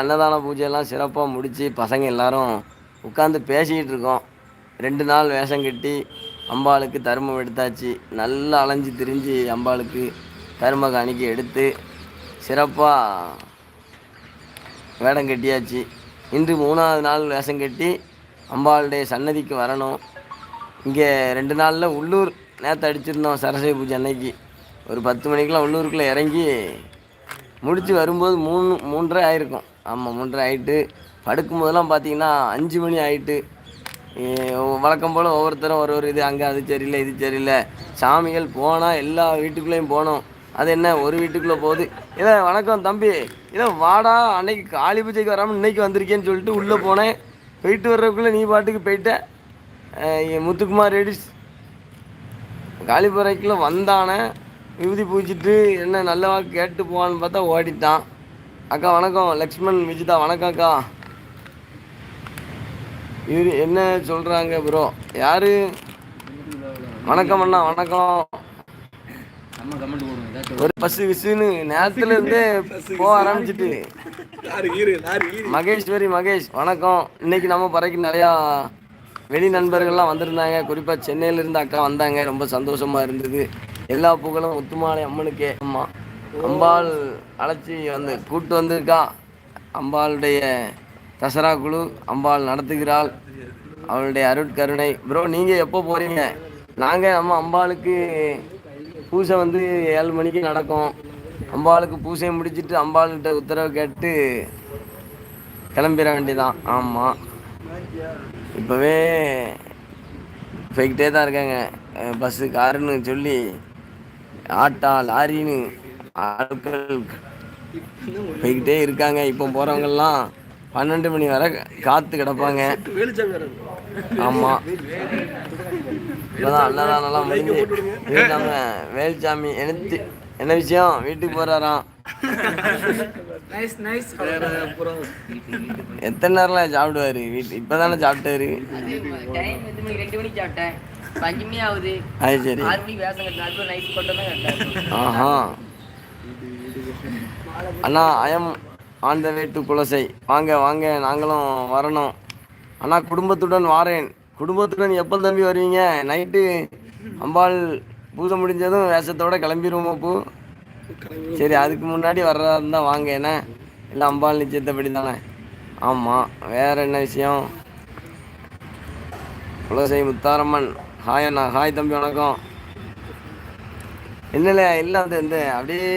அன்னதான பூஜையெல்லாம் சிறப்பாக முடித்து பசங்க எல்லாரும் உட்காந்து பேசிக்கிட்டு இருக்கோம். ரெண்டு நாள் வேஷம் கட்டி அம்பாளுக்கு தருமம் எடுத்தாச்சு. நல்லா அலைஞ்சு திரிஞ்சு அம்பாளுக்கு தரும காணிக்க எடுத்து சிறப்பாக வேடம் கட்டியாச்சு. இன்று மூணாவது நாள் வேஷம் கட்டி அம்பாளுடைய சன்னதிக்கு வரணும். இங்கே ரெண்டு நாளில் உள்ளூர் நேற்று அடிச்சிருந்தோம் சரஸ்வதி பூஜை அன்னைக்கு. ஒரு பத்து மணிக்கெலாம் உள்ளூருக்குள்ளே இறங்கி முடித்து வரும்போது மூணு மூன்றரை ஆயிருக்கும். ஆமாம் மூன்றரை ஆகிட்டு படுக்கும் போதெல்லாம் பார்த்தீங்கன்னா அஞ்சு மணி ஆகிட்டு வழக்கம் போல் ஒவ்வொருத்தரும் ஒரு ஒரு இது அங்கே அது சரியில்லை இது சரியில்லை. சாமிகள் போனால் எல்லா வீட்டுக்குள்ளேயும் போனோம் அது என்ன ஒரு வீட்டுக்குள்ளே போகுது. இல்லை வணக்கம் தம்பி. இல்லை வாடா அன்னைக்கு காளி பூஜைக்கு வராமல் இன்னைக்கு வந்திருக்கேன்னு சொல்லிட்டு உள்ளே போனேன். போயிட்டு வர்றதுக்குள்ளே நீ பாட்டுக்கு போயிட்ட. முத்துக்குமார் ரெடிஸ் காலிபுரைக்குள்ள வந்தானே. விபூதி பூச்சிட்டு என்ன நல்ல கேட்டு போவான்னு பார்த்தா ஓடிட்டான். அக்கா வணக்கம். லக்ஷ்மண் விஜிதா வணக்கம் அக்கா. இவர் என்ன சொல்கிறாங்க ப்ரோ யாரு? வணக்கம் அண்ணா வணக்கம். ஒரு பசு விசுன்னு நேரத்துல இருந்தே போக ஆரம்பிச்சிட்டு. மகேஸ்வரி மகேஷ் வணக்கம். இன்னைக்கு நம்ம பறைக்கு நிறையா வெளி நண்பர்கள்லாம் வந்திருந்தாங்க. குறிப்பாக சென்னையிலேருந்து அக்கா வந்தாங்க. ரொம்ப சந்தோஷமா இருந்தது. எல்லா புகழும் முத்துமாலை அம்மனுக்கே. அம்மா அம்பாள் அழைச்சி வந்து கூட்டு வந்திருக்கா. அம்பாளுடைய தசரா குழு அம்பாள் நடத்துகிறாள். அவளுடைய அருட்கருணை. ப்ரோ நீங்கள் எப்போ போகிறீங்க நாங்கள் நம்ம அம்பாளுக்கு பூஜை வந்து ஏழு மணிக்கு நடக்கும். அம்பாளுக்கு பூஜையை முடிச்சிட்டு அம்பாள்கிட்ட உத்தரவு கேட்டு கிளம்பிட வேண்டியதான் ஆமாம் இப்போவே போய்கிட்டே தான் இருக்காங்க. பஸ்ஸு காருன்னு சொல்லி ஆட்டா லாரின்னு ஆட்கள் போய்கிட்டே இருக்காங்க. இப்போ போகிறவங்கெல்லாம் பன்னெண்டு மணி வரை காத்து கிடப்பாங்க. ஆமாம் இப்போதான் அன்னதானம்லாம் முடிஞ்சு வீட்டாம வேல்சாமி எனக்கு என்ன விஷயம்? வீட்டுக்கு போகிறாராம் எத்தனை நேரம்லாம் சாப்பிடுவாரு? வீட்டு இப்போ தானே சாப்பிட்டாரு ஆகுது அது சரி. ஆறு மணிக்கு வேஷம் நைட் ஆஹா. அண்ணா I'm on the way to Kulasai வாங்க வாங்க நாங்களும் வரணும். அண்ணா குடும்பத்துடன் வாரேன். குடும்பத்துடன் எப்போ தம்பி வருவீங்க? நைட்டு அம்பாள் பூஜை முடிஞ்சதும் வேஷத்தோட கிளம்பிடுவோம் அப்போ சரி அதுக்கு முன்னாடி வர்றதா இருந்தால் வாங்க என்ன? இல்லை அம்பாள் நிச்சயத்தப்படி தானே ஆமாம் வேற என்ன விஷயம்? குலசை முத்தாரம்மன். ஹாய் அண்ணா. ஹாய் தம்பி வணக்கம். இல்லைல்ல இல்லை அந்த இந்த அப்படியே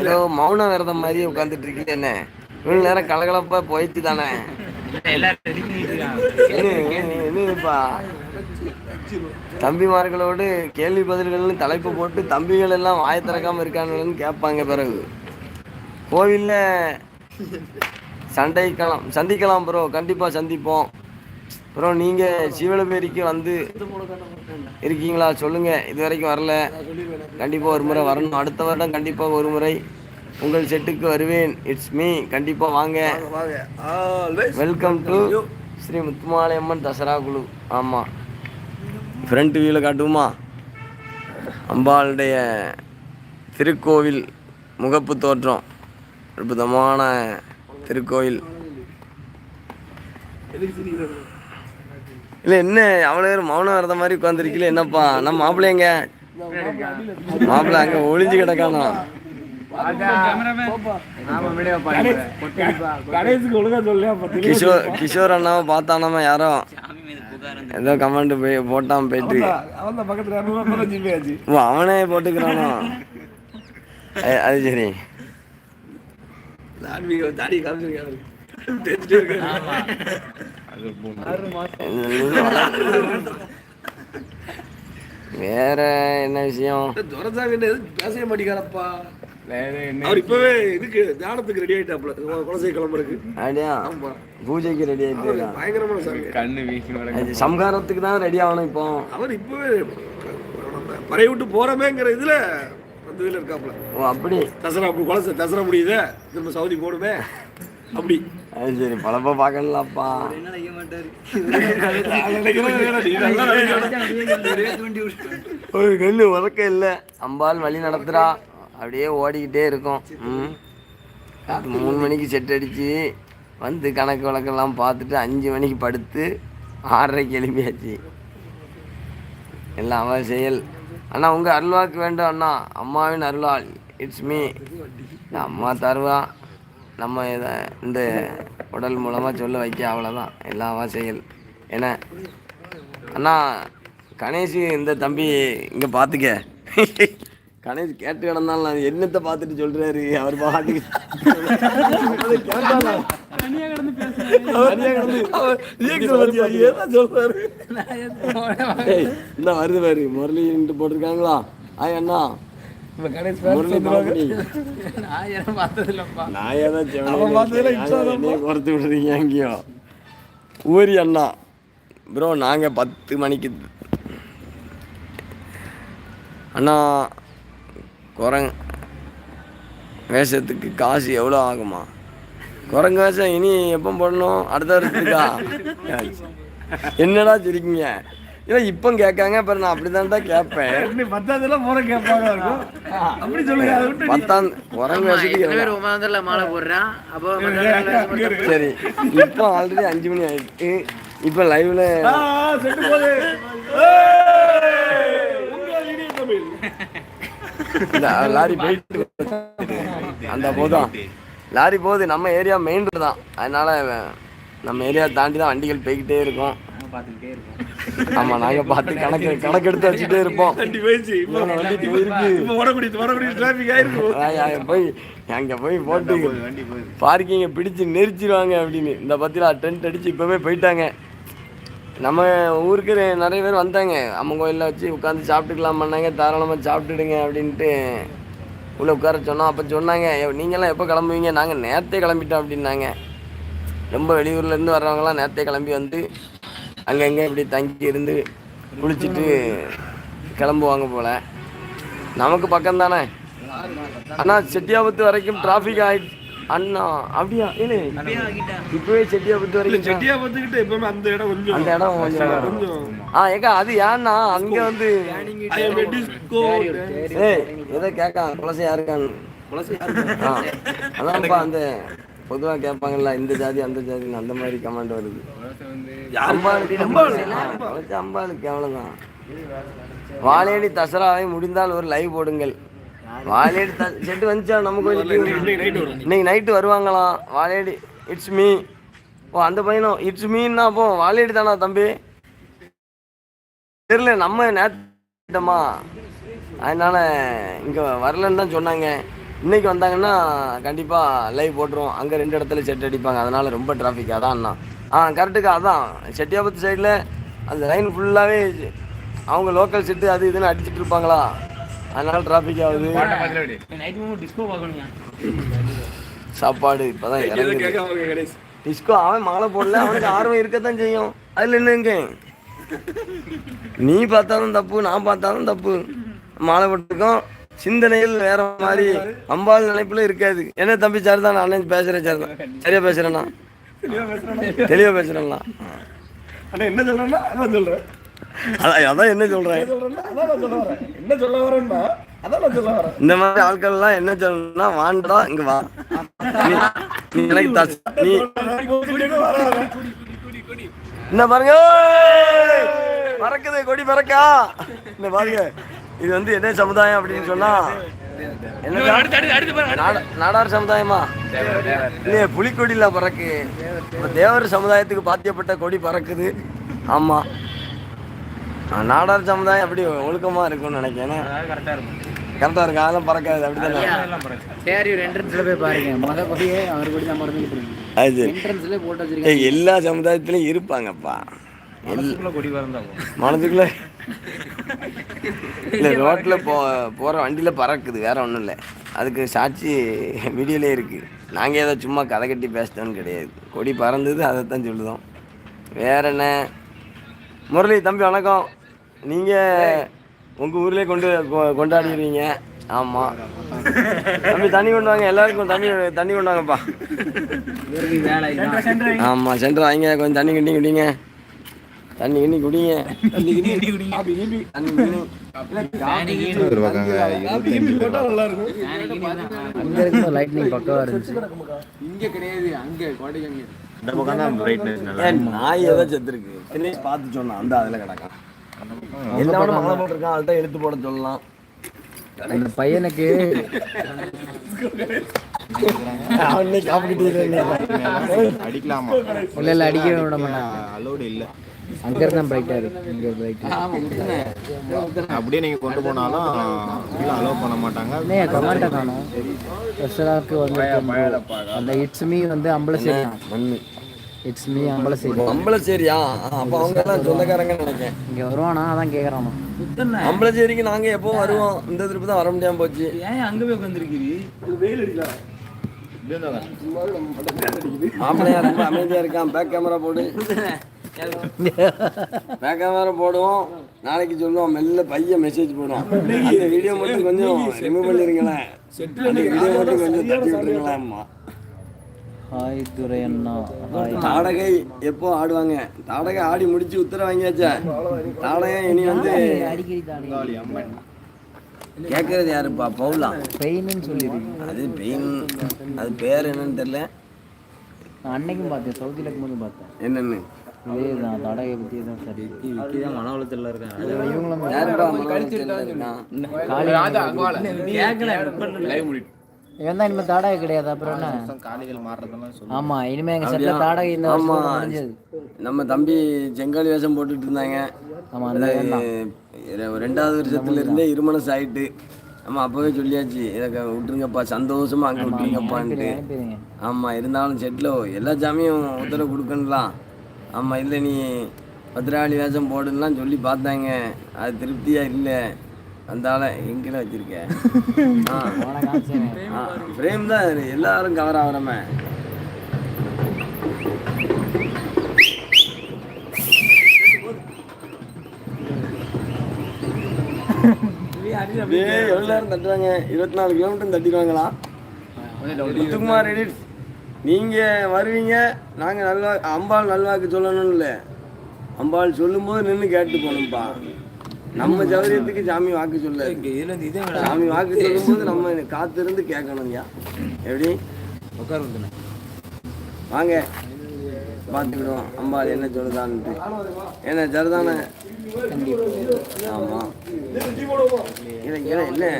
ஏதோ மௌன விரதம் மாதிரி உட்காந்துட்டு இருக்கீங்க என்ன? இவ்வளோ நேரம் கலகலப்பா போயிட்டு தானே? என்ன, என்னப்பா தம்பிமார்களோடு கேள்வி பதில்கள்னு தலைப்பு போட்டு தம்பிகள் எல்லாம் வாய திறக்காம இருக்கானுன்னு கேட்பாங்க பிறகு. கோவில்ல சண்டைக்கலாம் சந்திக்கலாம் ப்ரோ கண்டிப்பாக சந்திப்போம். ப்ரோ நீங்கள் சிவலபேரிக்கு வந்து இருக்கீங்களா? சொல்லுங்கள் இது வரைக்கும் வரல. கண்டிப்பாக ஒரு முறை வரணும். அடுத்த வருடம் கண்டிப்பாக ஒரு முறை உங்கள் செட்டுக்கு வருவேன். இட்ஸ் மீ கண்டிப்பாக வாங்க. வாங்க வெல்கம் டு ஸ்ரீ முத்துமாலையம்மன் தசரா குழு. ஆமாம் ஃப்ரண்ட் வியூவில் காட்டுவோமா? அம்பாளுடைய திருக்கோவில் முகப்பு தோற்றம். அற்புதமான திருக்கோவில். இல்லை என்ன? அவ்வளோ பேர் மௌனம் வரத மாதிரி உட்காந்துருக்கீங்களே என்னப்பா? நம்ம மாப்பிள்ளைங்க மாப்பிள்ள அங்கே ஒளிஞ்சு கிடக்கானா? கிஷோர் கிஷோர் அண்ணாவை பார்த்தானாம யாரோ? ஏதோ கமெண்ட் போய் போட்டான் போயிட்டு. ஓ அவனே போட்டுக்கிறானோ? அது- சரி. தாடி காமிச்சிருக்காரு வேற என்ன விஷயம்? துரசாமி பேசவே மாட்டேங்காரப்பா அவர் இப்பவே இதுக்கு தியானத்துக்கு ரெடி ஆயிட்டாப்ல குலசை கிளம்புறதுக்கு அப்படியா? ஆமா. பூஜைக்கு ரெடி ஆயிட்டு. பயங்கரமான சாமி. அது சம்ஹாரத்துக்கு தான் ரெடி ஆகணும் இப்போ. அவர் இப்பவே பறைய விட்டு போறமேங்கிற இதுல இதுல இருக்காப்ல ஓ அப்படி. தசரா அப்படி குலசை தசரா முடியுதே. திரும்ப சவுதி போடுமே அப்படி. அது சரி பழப்ப பார்க்கலாம்ப்பா. ஒரு கண்ணு உறக்க இல்லை. அம்பாள் வழி நடத்துறா. அப்படியே ஓடிக்கிட்டே இருக்கும். ம். மூணு மணிக்கு செட் அடித்து வந்து கணக்கு வழக்கெல்லாம் பார்த்துட்டு அஞ்சு மணிக்கு படுத்து ஆறரைக்கு எழுப்பியாச்சு. எல்லாம் அவள் செயல். அண்ணா உங்கள் அருள்வாக்கு வேண்டும் அண்ணா. அம்மாவின் அருளால் இட்ஸ் மீ அம்மா தருவான் நம்ம இதை இந்த உடல் மூலமாக சொல்ல வைக்க அவ்வளோதான் எல்லாம் அவ செயல் என்ன அண்ணா கணேஷ் இந்த தம்பி இங்கே பார்த்துக்க கணேஷ் கேட்டு கிடந்தாலும் நான் என்னத்தை பார்த்துட்டு சொல்கிறாரு அவர் பாட்டுக்கு இந்த வருது பாரு முரளின்ட்டு போட்டிருக்காங்களா ஆய் அண்ணா பாப்படி நான் யாரும் பார்த்தது இல்லப்பா நான் அவன் குறைத்து விடுறீங்க எங்கேயோ? ஊரி அண்ணா. ப்ரோ நாங்கள் பத்து மணிக்கு அண்ணா குரங் வேஷத்துக்கு காசு எவ்வளோ ஆகுமா? குரங்கு வேஷம் இனி எப்போ போடணும்? அடுத்த வருஷத்துக்கா? என்னடா சிரிக்கீங்க இல்லை இப்போ கேட்காங்க அப்புறம் நான் அப்படி தான் கேட்பேன் பத்தாவதுல போற கேட்பாங்க அப்படி சொல்லுங்க அதை விட்டு பத்தாம் பேர் ஒன்பதாந்தரில் மாலை போடுறான் அப்போ சரி இப்போ ஆல்ரெடி அஞ்சு மணி ஆயிடுச்சு இப்போ லைவ்ல லாரி போயிட்டு அந்த போதும். லாரி போகுது நம்ம ஏரியா மெயின் தான். அதனால நம்ம ஏரியா தாண்டி தான் வண்டிகள் போய்கிட்டே இருக்கும். பார்த்துக்கிட்டே இருக்கும் ஆமாம் நாங்கள் பார்த்து கணக்கு கணக்கு எடுத்து வச்சுட்டே இருப்போம் வண்டி போயிடுச்சு இப்போ வண்டி போயிருக்கு. இப்போ ஓடக்கூடிய ஓடக்கூடிய டிராஃபிக் ஆயிருக்கும். போய் அங்கே போய் போட்டு பார்க்கிங்கை பிடிச்சு நெரிச்சிருவாங்க அப்படின்னு. இந்த பத்திரா டென்ட் அடித்து இப்போவே போயிட்டாங்க. நம்ம ஊருக்கு நிறைய பேர் வந்தாங்க. அம்மன் கோயிலில் வச்சு உட்காந்து சாப்பிட்டுக்கலாம் பண்ணாங்க. தாராளமாக சாப்பிட்டுடுங்க அப்படின்ட்டு உள்ளே உட்கார சொன்னோம். அப்போ சொன்னாங்க "ஏ, நீங்களாம் எப்போ கிளம்புவீங்க? நாங்கள் நேரத்தே கிளம்பிட்டோம் அப்படின்னாங்க. ரொம்ப வெளியூர்லேருந்து வர்றவங்கலாம் நேரத்தே கிளம்பி வந்து அங்கங்கே இப்படி தங்கி இருந்து குளிச்சுட்டு கிளம்புவாங்க போல். நமக்கு பக்கம் தானே? அண்ணா செட்டியாபத்து வரைக்கும் டிராஃபிக் ஆயிடுச்சு அண்ணா அப்படியா? இல்லை இப்போவே செட்டியாபத்து வரைக்கும் செட்டியா பார்த்துக்கிட்டு எப்பவுமே அந்த இடம் கொஞ்சம் அந்த இடம் கொஞ்சம் ஆ ஏக்கா அது ஏன்னா அங்கே வந்து ஏய் ஏதோ கேட்கா குலசை யாருக்கான்னு ஆ அதான்ப்பா அந்த பொதுவாக கேட்பாங்கல்ல இந்த ஜாதி அந்த ஜாதின்னு அந்த மாதிரி கமாண்ட் வருது. அம்பாளுக்கு அம்பாளுக்கு அவ்வளோதான் வாழையடி தசராவை முடிந்தால் ஒரு லைவ் போடுங்கள். வாழையடி த செட்டு வந்துச்சா? நம்ம கோயிலுக்கு இன்னைக்கு நைட்டு வருவாங்களாம் வாழையடி இட்ஸ் மீ ஓ அந்த பையனும் இட்ஸ் மீன்னா அப்போ வாழையடி தானா தம்பி? தெரியல நம்ம நேத்தமா அதனால இங்கே வரலன்னு தான் சொன்னாங்க. இன்னைக்கு வந்தாங்கன்னா கண்டிப்பாக லைவ் போட்டுருவோம். அங்கே ரெண்டு இடத்துல செட் அடிப்பாங்க. அதனால ரொம்ப டிராஃபிக் அதான் அண்ணா. ஆ கரெக்டுக்கா அதான். செட்டியாபத்து சைடில் அந்த லைன் ஃபுல்லாகவே அவங்க லோக்கல் செட்டு அது இதுன்னு அடிச்சிட்டு இருப்பாங்களா? அதனால டிராஃபிக் ஆகுது. சாப்பாடு இப்போதான் இறங்குது. டிஸ்கோ அவன் மாலை போடல அவனுக்கு ஆர்வம் இருக்கத்தான் செய்யும். அதில் என்னங்க நீ பார்த்தாலும் தப்பு நான் பார்த்தாலும் தப்பு. மாலை போட்டிருக்கோம். சிந்தனையில் வேற மாதிரி அம்பாள் நினைப்புல இருக்காது. என்ன தம்பி சார் தான் நான் பேசுறேன் சார் தான் சரியா பேசுறேண்ணா தெளிவா பேசுறானா? தெளிவா பேசுறேண்ணா அண்ணா என்ன சொல்றேன்னா அதான் சொல்றேன். அதான் என்ன சொல்றேன்? என்ன சொல்ல வரேன்னா இந்த மாதிரி ஆட்கள்லாம் என்ன சொல்லணும்னா வாண்டா இங்க வா. நீ- எனக்கு நீ. என்ன பாருங்க ஏய்! பறக்குது கொடி பறக்கா. இந்த பாருங்க. இது வந்து என்ன சமுதாயம் அப்படின்னு சொன்னா நாடார் சமுதாயமா? இல்லையே புலிக்கொடியில் பறக்கு. இப்ப தேவர் சமுதாயத்துக்கு பாத்தியப்பட்ட கொடி பறக்குது. ஆமா. நாடார் சமுதாயம் அப்படி ஒழுக்கமா இருக்கும்னு நினைக்கிறேன். கரெக்டாக இருக்கும். கரெக்டா இருக்கு அதெல்லாம் பறக்காது ஏய், எல்லா சமுதாயத்திலையும் இருப்பாங்கப்பா. மனதுக்குள்ள இல்லை ரோட்டில் போ போகிற வண்டியில் பறக்குது வேற ஒன்றும் இல்லை. அதுக்கு சாட்சி வீடியோலே இருக்குது நாங்கள் ஏதோ சும்மா கதை கட்டி பேசிட்டோன்னு கிடையாது. கொடி பறந்தது அதைத்தான் சொல்லுதோம். வேற என்ன? முரளி தம்பி வணக்கம். நீங்கள் உங்கள் ஊர்லேயே கொண்டு கொண்டாடிடுவீங்க. ஆமாம் தம்பி தண்ணி கொண்டு வாங்க. எல்லாருக்கும் தண்ணி தண்ணி கொண்டு வாங்கப்பா. ஆமாம் சென்டர் வாங்க. கொஞ்சம் தண்ணி கிண்டி குடிங்க. தண்ணி கிண்ணி குடிங்க. தண்ணி கிண்ணி தண்ணி கிண்ணி. அங்க இந்த பக்கம் தான் பிரைட்னஸ் நல்லா ஏன் நாய் ஏதோ செத்துருக்கு. தினேஷ் பார்த்து சொன்னான் அந்த அதில் கிடக்கான். எல்லாமே மழை போட்டிருக்கான் அதுதான் எடுத்து போட சொல்லலாம். அந்த பையனுக்கு அடிக்கலாமா? இல்ல இல்ல அடிக்கவே விட மாட்டான். அலோடு இல்ல. அங்க இருந்தா பிரைட்டா இருக்கு. இங்க பிரைட் அப்படியே நீங்க கொண்டு போனாலும் உள்ள அலோவ் பண்ண மாட்டாங்க. இல்லையா கமெண்ட்டை காணும். ஸ்பெஷலாக்கு வந்து அந்த இட்ஸ் மீ வந்து அம்பலசேரி மண்ணு இட்ஸ் மீ அம்பலசேரி. அம்பலச்சேரியா அப்போ அவங்க எல்லாம் சொந்தக்காரங்க நினைக்கேன் இங்க வருவானா? அதான் கேக்குறானா. அம்பலச்சேரிக்கு நாங்க எப்போ வருவோம். இந்த திருப்பி தான் வர முடியாம போச்சு. வெயில் அடிக்கல மாப்பிள்ளையா ரொம்ப அமைதியா இருக்கான். பேக் கேமரா போடு. பேக் கேமரா போடுவோம். நாளைக்கு சொல்லுவோம். மெல்ல பையன் மெசேஜ் போடுவோம் அந்த வீடியோ மட்டும் கொஞ்சம் ரிமூவ் பண்ணிருங்களேன். அந்த வீடியோ மட்டும் கொஞ்சம் தட்டி விட்டுருங்களேன்மா ஹாய் துரை அண்ணா. தாடகை எப்போ ஆடுவாங்க? தாடகை ஆடி முடிச்சு உத்தரவு வாங்கியாச்சா? தாடகை இனி வந்து கேட்கறது யாருப்பா? பவுலா. பெயின்னு சொல்லியிருக்கு அது பெயின். அது பேர் என்னன்னு தெரியல. அன்னைக்கும் பார்த்தேன். சவுதியில் இருக்கும்போது பார்த்தேன். என்னன்னு? இதே தான் தடகை பற்றி தான் சரி விக்கி தான் மன உளத்தில் இருக்காங்க? இவன் தான் இனிமேல் தாடகை கிடையாது அப்புறம் என்ன? காலைகள் மாறுறதெல்லாம் சொல்லு ஆமா இனிமே எங்க செட்ல தாடகை இந்த ஆமா. வருஷம் முடிஞ்சது. நம்ம தம்பி செங்காலி வேஷம் போட்டுட்டு இருந்தாங்க. ஆமா அந்த அது இர- ரெண்டாவது வருஷத்துல இருந்தே இருமனசு ஆயிட்டு. ஆமா அப்பவே சொல்லியாச்சு இதை க- விட்டுருங்கப்பா சந்தோஷமா அங்க விட்டுருங்கப்பான்ட்டு. ஆமா இருந்தாலும் செட்டில் எல்லா சாமியும் உத்தரவு கொடுக்கணும்லாம். ஆமா இல்லை நீ பத்திராளி வேஷம் போடுலாம் சொல்லி பார்த்தாங்க. அது திருப்தியா இல்லை. அந்த ஆளை எங்கேயும் வச்சிருக்க? ஆ. ஃப்ரேம் தான். எல்லாரும் கவர் ஆகிறமே எவ்வளோ நேரம் தட்டுவாங்க இருபத்தி நாலு கிலோமீட்டர் தட்டிடுவாங்களா? முத்துக்குமார் எடிட் நீங்கள் வருவீங்க நாங்கள் நல்வா அம்பாள் நல்வாக்கு சொல்லணும்னு இல்லை அம்பாள் சொல்லும்போது நின்று கேட்டு போகணும்ப்பா நம்ம சௌரியத்துக்கு சாமி வாக்கு சொல்ல சாமி வாக்கு சொல்லும்போது நம்ம காத்திருந்து கேட்கணும்யா. எப்படி? வாங்க. பார்த்துக்கிடுவோம் அம்பாள் என்ன சொல்லுதான்ட்டு. என்ன சரிதானே? ஆமாம் இல்லை இல்லை என்ன?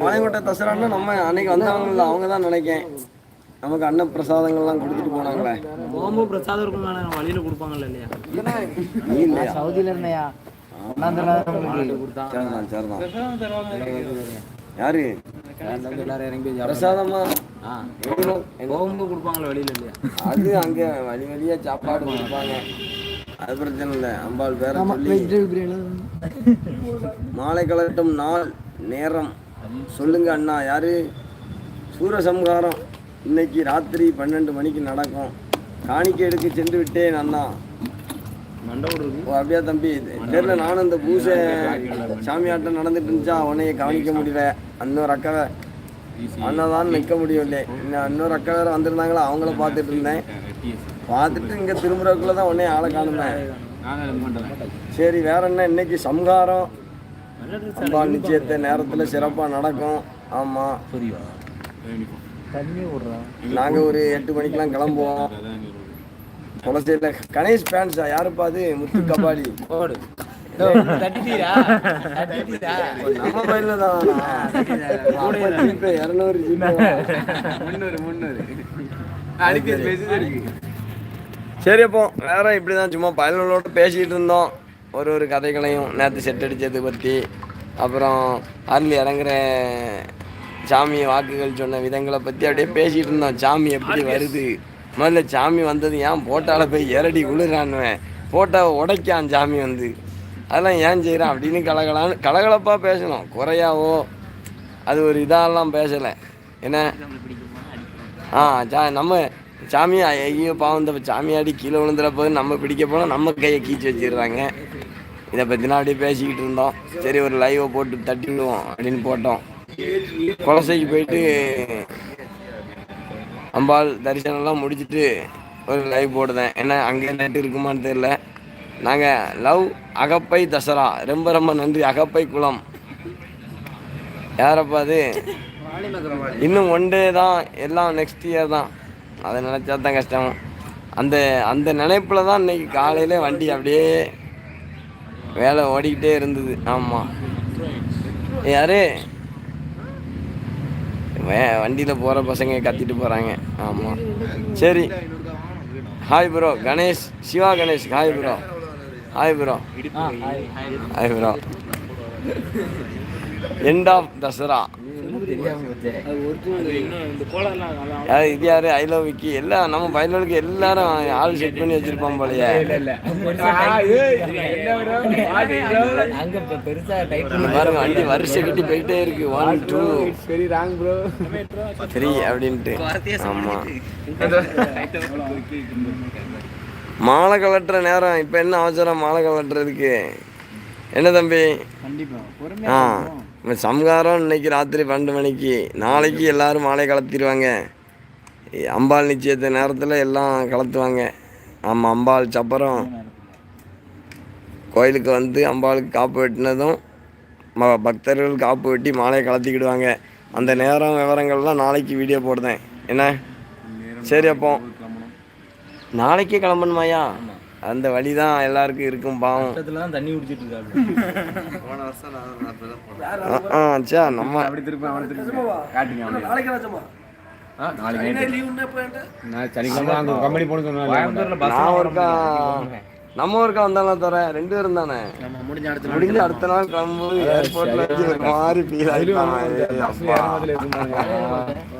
பாளையங்கோட்டை தசரான்னா நம்ம அன்னைக்கு வந்தவங்கல்ல அவங்க தான் நினைக்கேன். நமக்கு அன்ன பிரசாதங்கள்லாம் கொடுத்துட்டு போனாங்களே. போகும்போது பிரசாதம் இருக்கும் வழியில கொடுப்பாங்கல்ல இல்லையா? சவுதியில இருந்தையா சரிதான் சரிதான். யாரு? பிரசாதமா? போகும்போது கொடுப்பாங்கல்ல வெளியில இல்லையா? அது அங்க வழி வழியா சாப்பாடு கொடுப்பாங்க. அது பிரச்சனை இல்லை. அம்பாள் பேர மாலை கலட்டும் நாள் நேரம். சொல்லுங்க அண்ணா யாரு? சூரசம்ஹாரம். இன்னைக்கு ராத்திரி பன்னெண்டு மணிக்கு நடக்கும். காணிக்கை எடுக்க சென்று விட்டேன் அண்ணா. ஓ அப்படியா தம்பி? தெரியல நானும் இந்த பூசை சாமியாட்டம் நடந்துட்டு இருந்துச்சா? உன்னைய கவனிக்க முடியல. இன்னொரு அக்கா அண்ணாதான் நிற்க முடியவில்லை. இன்னும் இன்னொரு அக்கா வேற வந்திருந்தாங்களா? அவங்கள பார்த்துட்டு இருந்தேன். பார்த்துட்டு இங்கே திரும்புறதுக்குள்ள தான் உடனே ஆளை காணுமே. சரி வேற என்ன? இன்னைக்கு சம்ஹாரம். அம்பாள் நிச்சயத்தை நேரத்தில் சிறப்பாக நடக்கும். ஆமாம் நாங்கள் ஒரு எட்டு மணிக்கெல்லாம் கிளம்புவோம். குலசையில் கணேஷ் ஃபேன்ஸா யாருப்பா அது? முத்து கபாடி நம்ம பையில தான் ஜிபே இரநூறு முன்னூறு முன்னூறு இருக்கு. சரி அப்போ வேற இப்படி தான் சும்மா பயல்களோட பேசிகிட்டு இருந்தோம். ஒரு ஒரு கதைகளையும் நேற்று செட் அடித்ததை பற்றி அப்புறம் அருள் இறங்குற சாமி வாக்குகள் சொன்ன விதங்களை பற்றி அப்படியே பேசிகிட்டு இருந்தோம். சாமி எப்படி வருது? முதல்ல சாமி வந்தது ஏன் போட்டால போய் ஏரடி விழுறான்னுவேன் போட்டாவை உடைக்கான் சாமி வந்து. அதெல்லாம் ஏன் செய்கிறான் அப்படின்னு கலகலான்னு கலகலப்பாக பேசணும். குறையாவோ? அது ஒரு இதெல்லாம் பேசலை. என்ன? ஆ சா நம்ம சாமி ஐயோ பாவம் இந்த சாமியாடி கீழே விழுந்துற போது நம்ம பிடிக்க போனால் நம்ம கையை கீச்சு வச்சிடுறாங்க. இதை பற்றினா அப்படியே பேசிக்கிட்டு இருந்தோம். சரி ஒரு லைவை போட்டு தட்டி விடுவோம் அப்படின்னு போட்டோம். குலசைக்கு போயிட்டு அம்பாள் தரிசனம்லாம் முடிச்சுட்டு ஒரு லைவ் போடுதேன். ஏன்னா அங்கே நெட் இருக்குமான்னு தெரியல. நாங்கள் லவ் அகப்பை தசரா. ரொம்ப ரொம்ப நன்றி. அகப்பை குளம். யாரப்பா அது? இன்னும் ஒன் டே தான். எல்லாம் நெக்ஸ்ட் இயர் தான். அதை நினச்சா தான் கஷ்டம். அந்த அந்த நினைப்பில் தான் இன்னைக்கு காலையில் வண்டி அப்படியே வேலை ஓடிக்கிட்டே இருந்தது. ஆமாம் யாரு? வே வண்டியில் போகிற பசங்க கத்திட்டு போகிறாங்க ஆமாம் சரி. Hi bro Ganesh. Siva Ganesh. Hi bro hi bro hi bro end of Dasara. இது யாரு? ஐ லவ் விக்கி எல்லாம் நம்ம பயலுக்கு எல்லாரும் ஆள் செட் பண்ணி வச்சிருப்பான் போலயே. பாருங்க வண்டி வரிசை கட்டி போயிட்டே இருக்கு. ஒன் டூ சரி ராங் ப்ரோ த்ரீ அப்படின்ட்டு. ஆமா. மாலை கலட்டுற நேரம். இப்போ என்ன அவசரம்? மாலை கலட்டுறதுக்கு. என்ன தம்பி? கண்டிப்பா. ஆ. இப்ப சம்காரம் இன்னைக்கு ராத்திரி பன்னெண்டு மணிக்கு. நாளைக்கு எல்லாரும் மாலை கலத்திடுவாங்க. அம்பாள் நிச்சயத்த நேரத்தில் எல்லாம் கலத்துவாங்க. ஆமாம் அம்பாள் சப்பரம். கோயிலுக்கு வந்து அம்பாளுக்கு காப்பு வெட்டினதும் ம- பக்தர்கள் காப்பு வெட்டி மாலையை கலத்திக்கிடுவாங்க. அந்த நேரம் விவரங்கள்லாம் நாளைக்கு வீடியோ போடுதேன் என்ன? சரி அப்போ. நாளைக்கே கிளம்பணுமாயா அந்த வழி தான் எல்லாருக்கும் இருக்கும் பாவம். தான் தண்ணி குடிச்சிட்டு ஆ சே நம்ம அப்படி திருப்பி அவனை திருப்பி காட்டுங்க போன நம்ம ஒருக்கா வந்தாலும் தர ரெண்டு பேரும் தானே? நம்ம முடிஞ்ச அடுத்த முடிஞ்ச அடுத்த நாள் கிளம்பும்போது ஏர்போர்ட்ல வச்சு ஒரு ஃபீல்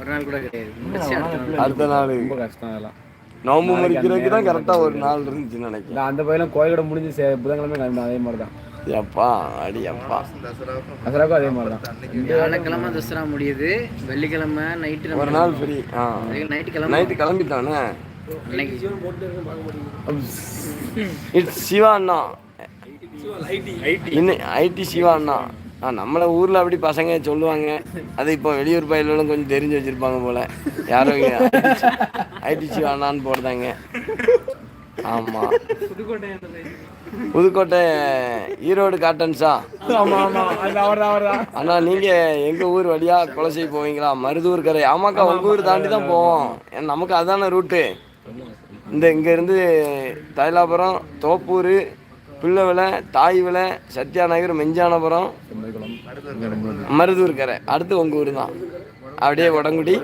நாள் கூட கிடையாது. முடிச்சு அடுத்த நாள். அடுத்த நாள். ரொம்ப கஷ்டம் அதெல்லாம். நோம்பு முறிக்கிறதுக்கு தான் கரெக்டா ஒரு நாள் இருந்துச்சுன்னு நினைக்கிறேன். அந்த பையனும் கோயிலோட முடிஞ்சு சே- புதன்கிழமை கிளம்பினான் அதே மாதிரி தான் அப்பா அடி அப்பா. தசராவுக்கும் அதே மாதிரி தான் வியாழக்கிழமை தசரா முடியுது. வெள்ளிக்கிழமை நைட்டு ஒரு நாள் ஃப்ரீ ஆ. நைட்டு கிளம்ப நைட்டு கிளம்பிட்டானே? இட்ஸ் சிவா அண்ணா. ஐடி சிவா அண்ணா. ஆ நம்மள ஊர்ல அப்படி பசங்க சொல்லுவாங்க. அது இப்போ வெளியூர் பயிலும் கொஞ்சம் தெரிஞ்சு வச்சிருப்பாங்க போல. யாரும் ஐடி சிவா அண்ணான்னு போடுதாங்க ஆமா. புதுக்கோட்டை ஈரோடு காட்டன்ஸா? அண்ணா நீங்க எங்க ஊர் வழியா குலசை போவீங்களா? மருதூர் கரை ஆமாக்கா உங்க ஊர் தாண்டி தான் போவோம். ஏன்னா நமக்கு அதான ரூட்டு. இந்த இங்க இருந்து தைலாபுரம் தோப்பூர் பிள்ளைவிலை தாய் விலை சத்யா நகர் மெஞ்சானபுரம் மருதூர் கரை அடுத்து உங்க ஊர் தான். அப்படியே உடங்குடி.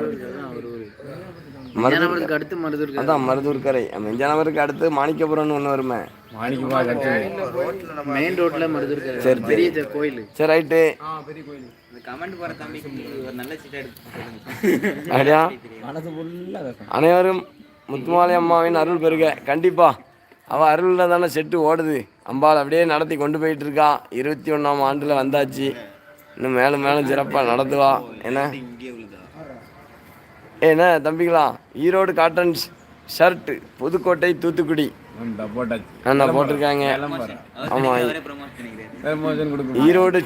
மருதூர் ஜனவரத்துக்கு அடுத்து மருதூர் அதான் மருதூர் கரை மெஞ்சானபுரத்துக்கு அடுத்து மாணிக்கபுரம்னு ஒன்று வருமே. மெயின் ரோட்ல மருதூர் சரி, சரி. பெரிய கோயில். சரி ரைட்டு. கமெண்ட் போற தம்பிக்கு ஒரு நல்ல சீட்டா எடுத்து அப்படியா? மனசு ஃபுல்லா கேட்கும் அனைவரும் முத்துமாலை அம்மாவின் அருள் பெருக. கண்டிப்பா. அவள் அருளில் தானே செட்டு ஓடுது. அம்பாள் அப்படியே நடத்தி கொண்டு போயிட்டு இருக்கா இருபத்தி ஒன்றாம் ஆண்டில் வந்தாச்சு. இன்னும் மேலும் மேலும் சிறப்பாக நடத்துவா. என்ன? என்ன தம்பிங்களா ஈரோடு காட்டன் ஷர்ட் புதுக்கோட்டை தூத்துக்குடி. அண்ணா போட்டிருக்காங்க. ஆமாம் ஈரோடு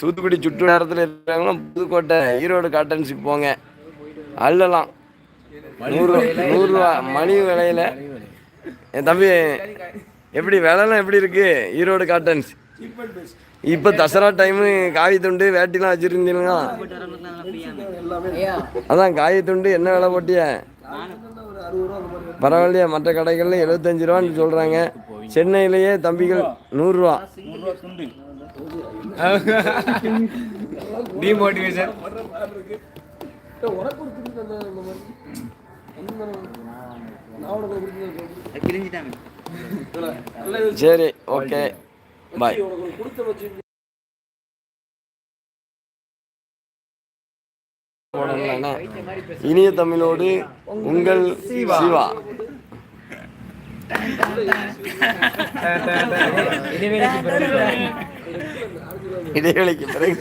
தூத்துக்குடி சுற்று நேரத்தில் இருக்கிறவங்களும் புதுக்கோட்டை ஈரோடு காட்டன்ஸுக்கு போங்க. அள்ளலாம். நூறு நூறுரூவா மணி விலையில. என் தம்பி எப்படி விலைலாம் எப்படி இருக்கு? ஈரோடு காட்டன்ஸ். இப்போ தசரா டைமு காவி துண்டு வேட்டிலாம் வச்சுருந்தீங்களா? அதான் காவி துண்டு என்ன விலை போட்டிய? பரவாயில்லையா மற்ற கடைகள்ல எழுபத்தஞ்சு ரூபான்னு சொல்கிறாங்க சென்னையிலேயே தம்பிகள் நூறுரூவா. டிமோட்டிவேஷன் கிழிஞ்சிட்டாங்க சரி ஓகே. பாய் இனிய தமிழோடு உங்கள் சிவா. இடைவேளைக்கு பிறகு.